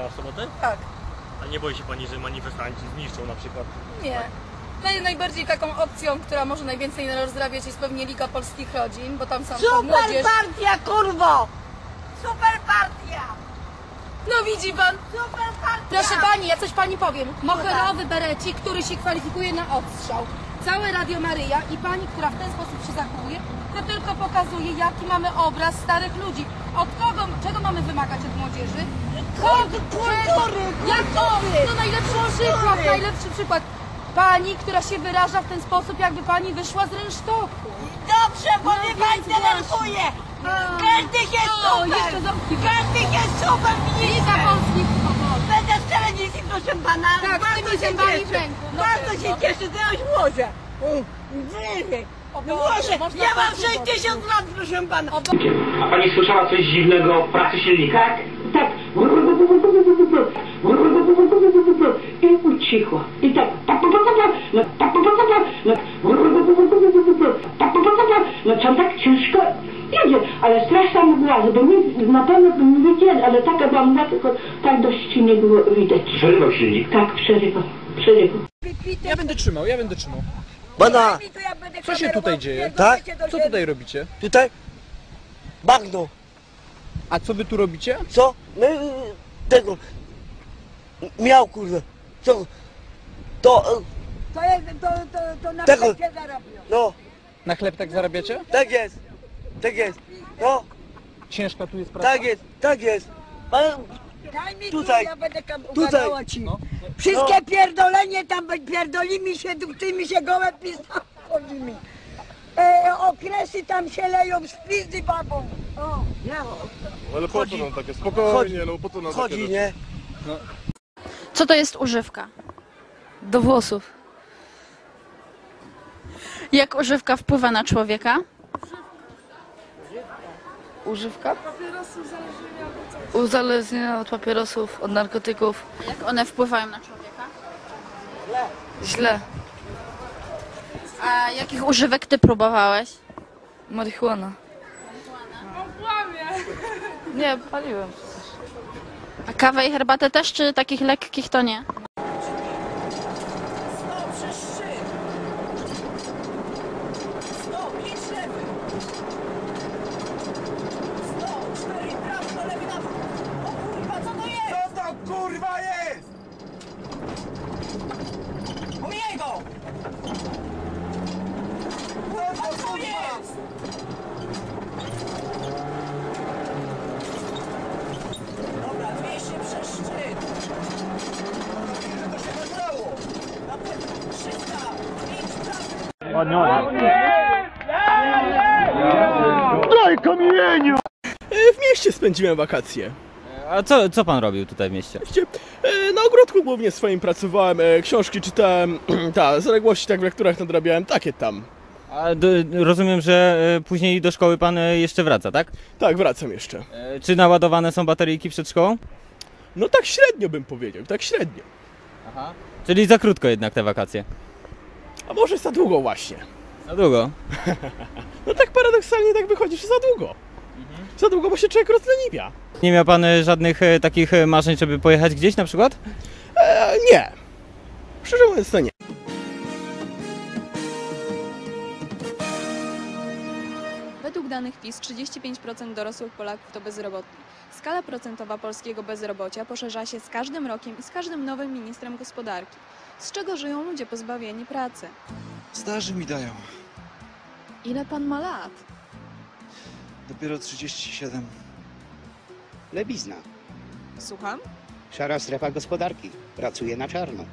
A w sobotę? Tak. A nie boi się pani, że manifestanci zniszczą na przykład? Nie. Naj, najbardziej taką opcją, która może najwięcej rozrabiać jest pewnie Liga Polskich Rodzin, bo tam są Super młodzież. partia, kurwo! Super partia! No widzi pan? Super partia! Proszę pani, ja coś pani powiem. Moherowy berecik, który się kwalifikuje na odstrzał. Całe Radio Maryja i pani, która w ten sposób się zachowuje, to tylko pokazuje, jaki mamy obraz starych ludzi. Od kogo, czego mamy wymagać od młodzieży? Kultury, Jak to? No najlepszy przykład, najlepszy przykład. Pani, która się wyraża w ten sposób, jakby pani wyszła z rynsztoku. Dobrze, bo No mnie więc pani właśnie. denerwuje! A. Każdy jest O, super! jeszcze zamknij. Każdy jest super Liga minister! Polskich. Będę w telewizji, proszę pana! Tak, z bardzo się zębami cieszę! w ręku, no bardzo pewno. się cieszę, to ja już może! Wyry! O No Boże, może, można ja mam posłuchać. 60 lat, proszę pana! O A pani słyszała coś dziwnego w pracy silnika? Tak, tak. I ucichła. I tak. No co tak ciężko jedzie, ale straszna mgła, żeby nic, na pewno bym nie wiedzieli, ale taka była mgła, tylko tak dość nie było widać. Przerywał silnik? Tak, przerywał. Przerywał. Ja będę trzymał, ja będę trzymał. Bana, Co się tutaj dzieje? tak? Co tutaj robicie? Tutaj? Bagno. A co wy tu robicie? Co? No, y, tego. Miał kurde. Co? To, y, To jest, to, to, to na Tego- zarobią. no, Na chleb tak zarabiacie? tak jest. Tak jest. No, Ciężka tu jest praca? tak jest, tak jest. Pan, Daj mi Tutaj. tu, ja będę Tutaj. ugadała ci. No. Wszystkie pierdolenie tam, pierdoli mi się, tymi się gołe pistoli mi. E, okresy tam się leją z pizdy babą. O, ja. Ale po Chodzi. co nam takie? Spokojnie, Chodzi. no po co nam chodzi, takie nie? Co to jest używka? Do włosów. Jak używka wpływa na człowieka? Używka? Uzależnienia od papierosów, od narkotyków. Jak one wpływają na człowieka? Źle. A jakich używek ty próbowałeś? Marihuana. Nie, paliłem. A kawę i herbatę też, czy takich lekkich to nie? Co to kurwa jest? Mojego! Co to jest? Dobra, 200 przez szczyt. To się nagrało. Na pewno 300, 500. W mieście spędziłem wakacje. A co, co pan robił tutaj w mieście? E, Na ogródku głównie swoim pracowałem, e, książki czytałem, ta, zaległości tak w lekturach nadrabiałem, takie tam. A do, rozumiem, że e, później do szkoły pan e, jeszcze wraca, tak? Tak, wracam jeszcze. E, Czy naładowane są bateryjki przed szkołą? No tak średnio bym powiedział, tak średnio. Czyli za krótko jednak te wakacje. A może za długo właśnie. Za długo. No tak paradoksalnie tak wychodzi, że za długo. Za długo, bo się człowiek rozleniwia. Nie miał pan e, żadnych e, takich e, marzeń, żeby pojechać gdzieś na przykład? E, nie. Szczerze mówiąc to nie. Według danych PiS 35% dorosłych Polaków to bezrobotni. Skala procentowa polskiego bezrobocia poszerza się z każdym rokiem i z każdym nowym ministrem gospodarki. Z czego żyją ludzie pozbawieni pracy? Starzy mi dają. Ile pan ma lat? Dopiero 37. Lebizna. Słucham? Szara strefa gospodarki. Pracuje na czarno.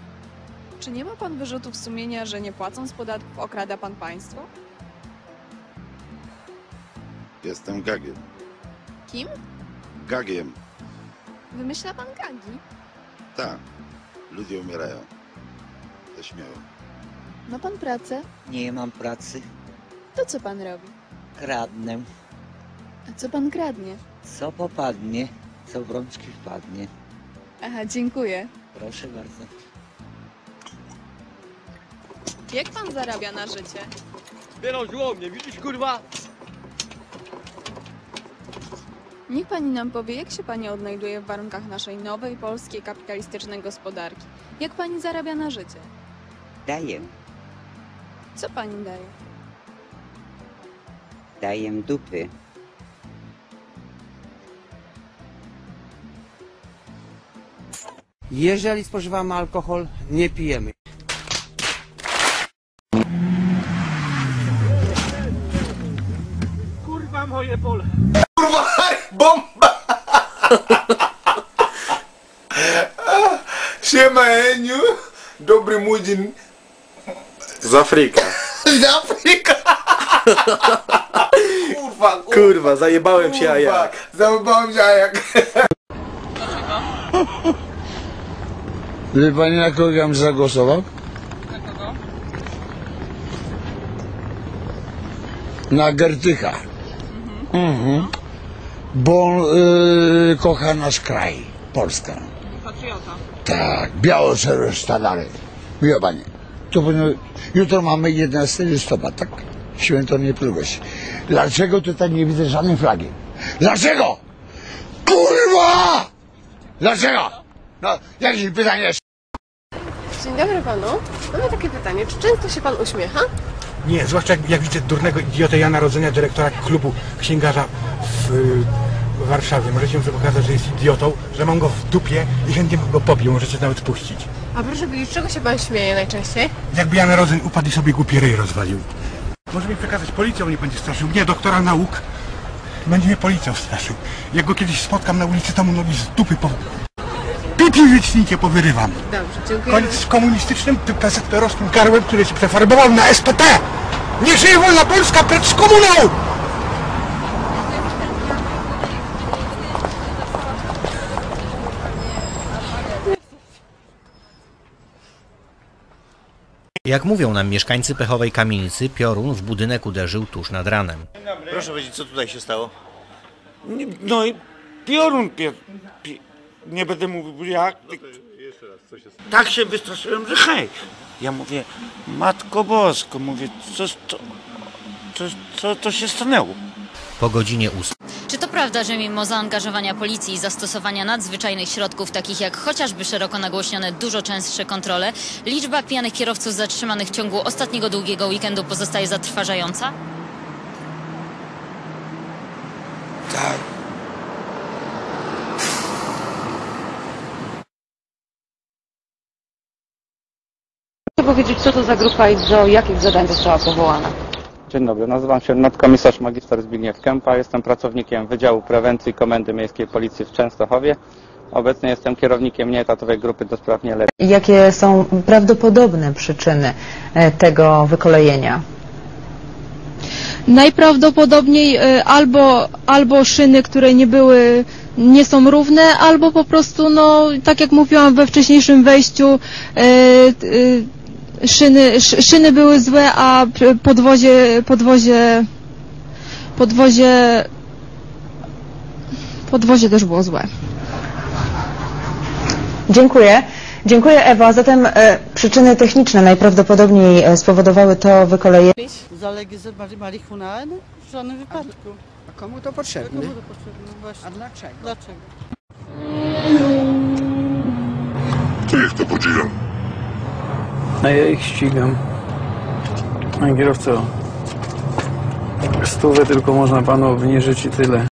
Czy nie ma pan wyrzutów sumienia, że nie płacąc podatków okrada pan państwo? Jestem gagiem. Kim? Gagiem. Wymyśla pan gagi? Tak. Ludzie umierają. Śmiało. Ma pan pracę? Nie mam pracy. To co pan robi? Kradnę. A co pan kradnie? Co popadnie, co w rączki wpadnie. Aha, dziękuję. Proszę bardzo. Jak pan zarabia na życie? Zbierał żłobnie, widzisz kurwa? Niech pani nam powie, jak się pani odnajduje w warunkach naszej nowej, polskiej, kapitalistycznej gospodarki. Jak pani zarabia na życie? Daję, Co pani daje? daję dupy. Jeżeli spożywamy alkohol, nie pijemy. Kurwa moje pole. Kurwa, bomba! Siema Eniu, dobry mudzin. Z Afryka. Z Afryka! Kurwa, kurwa, Kurwa, zajebałem się, a jak? Zajebałem się, a jak? Wie pani na kogo ja bym zagłosował? Na Gertycha. Mhm. Bo on y, kocha nasz kraj, Polska. Patriota. Tak, biało-czerwone sztandary. Wie pani, to powinno, jutro mamy 11 listopada, tak? Święto niepodległości. Dlaczego tutaj nie widzę żadnej flagi? Dlaczego? Kurwa! Dlaczego? No, jakieś pytanie jest? Dzień dobry panu. Mamy takie pytanie. Czy często się pan uśmiecha? Nie, zwłaszcza jak, jak widzę durnego idiotę Jana Rodzenia, dyrektora klubu księgarza w, y, w Warszawie. Możecie mu pokazać, że jest idiotą, że mam go w dupie i chętnie go pobił, możecie nawet puścić. A proszę powiedzieć, czego się pan śmieje najczęściej? Jakby Jan Rodzeń upadł i sobie głupi ryj rozwalił. Może mi przekazać policją, nie będzie straszył. Nie, doktora nauk będzie mnie policją straszył. Jak go kiedyś spotkam na ulicy, to mu nogi z dupy po... Pipi wiecznikie powyrywam. Dobrze, dziękuję. Koniec z komunistycznym, tym PZPR-owskim karłem, który się przefarbował na SPT! Nie żyje wolna Polska, precz z komuną! Jak mówią nam mieszkańcy Pechowej Kamienicy, piorun w budynek uderzył tuż nad ranem. Proszę powiedzieć, co tutaj się stało? No i piorun, pie, pie, nie będę mówił jak. No tak się wystraszyłem, że hej. Ja mówię, matko bosko, mówię, co, co, co, co, co się stanęło? Po godzinie 8 prawda, że mimo zaangażowania policji i zastosowania nadzwyczajnych środków, takich jak chociażby szeroko nagłośnione dużo częstsze kontrole, liczba pijanych kierowców zatrzymanych w ciągu ostatniego długiego weekendu pozostaje zatrważająca? Tak. Proszę powiedzieć, co to za grupa i do jakich zadań została powołana? Dzień dobry, nazywam się nadkomisarz magister Zbigniew Kępa, jestem pracownikiem Wydziału Prewencji Komendy Miejskiej Policji w Częstochowie. Obecnie jestem kierownikiem nieetatowej grupy do spraw nieletnich. Jakie są prawdopodobne przyczyny e, tego wykolejenia? Najprawdopodobniej e, albo, albo szyny, które nie były, nie są równe, albo po prostu, no, tak jak mówiłam we wcześniejszym wejściu, e, e, szyny, sz, szyny były złe, a podwozie, podwozie, podwozie, podwozie też było złe. Dziękuję. Dziękuję Ewo. A zatem e, przyczyny techniczne najprawdopodobniej e, spowodowały to wykolejenie. Zalegalizować marihuanę? W żadnym wypadku. A komu to potrzebne? Komu to potrzebne? Właśnie. A dlaczego? Dlaczego? Ty ich to podziwiam. A ja ich ścigam. Panie kierowco, stówę tylko można panu obniżyć i tyle.